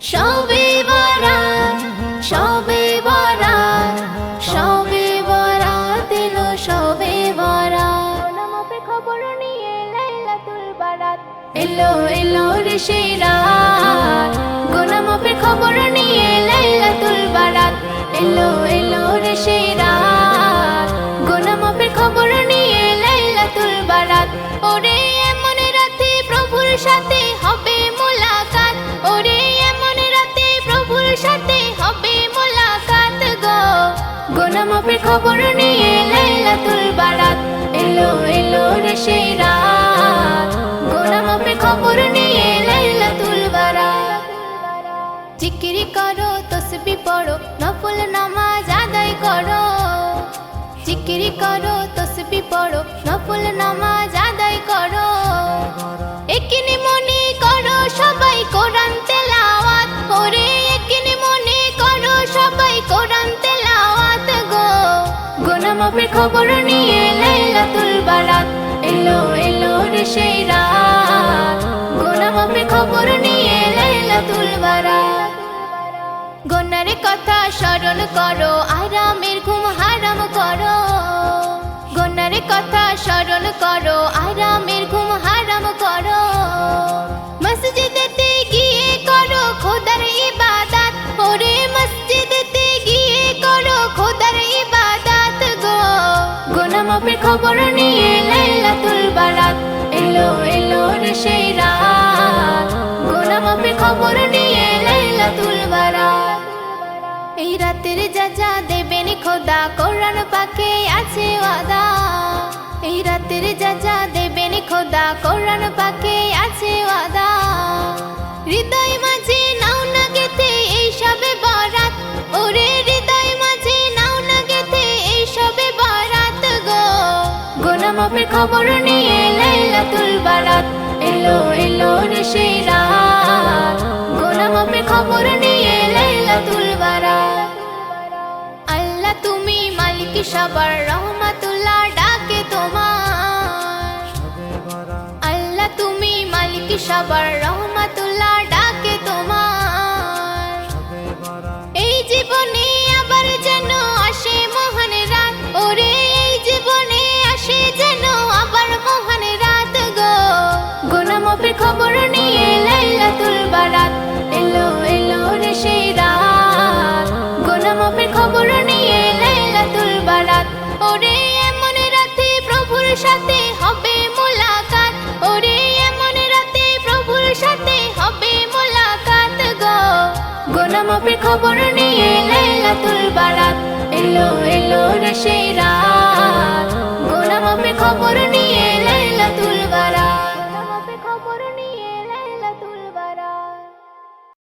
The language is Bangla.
সবে বরাত সবে বরাত সবে বরাত এলো সবে বরাত। খবর নিয়ে লাইলাতুল বারাত। এলো এলো রে সেই রাত খবর নিয়ে লাইলাতুল বারাত। এলো এলো রে সেই রাত। গোনামাপের খবর নিয়ে লাইলাতুল বারাত। জিকিরি করো, তসবি পড়ো, নফল নামাজ আদায় করো। জিকিরি করো, তসবি পড়ো, নফল নামাজ গোনামাপের খবর নিয়ে লাইলাতুল বারাত এলো এলো রে সেই রাত। গোনামাপের খবর নিয়ে লাইলাতুল বারাত গন্নারে কথা স্মরণ করো, আরামের ঘুম হারাম করো। গন্নারে কথা স্মরণ করো আরামের খবর নিয়ে লাইলাতুল বারাত এলো এলো রে সেই রাত। গোনামাপের খবর নিয়ে লাইলাতুল বারাত এই রাতের যা যা দেবেন খোদা, কোরআন পাকে আছে ওয়াদা। এই রাতের যা যা দেবেন খোদা, কোরআন পাকে আছে ওয়াদা। হৃদয় গোনামাপের খবর নিয়ে লাইলাতুল বারাত। এলো এলো রে সেই রাত গোনামাপের খবর নিয়ে লাইলাতুল বারাত। আল্লাহ তুমি মালিক সবার রহমাতুল্লাহ ডাকে তোমার। আল্লাহ তুমি মালিক সবার রহমাতুল্লাহ খবর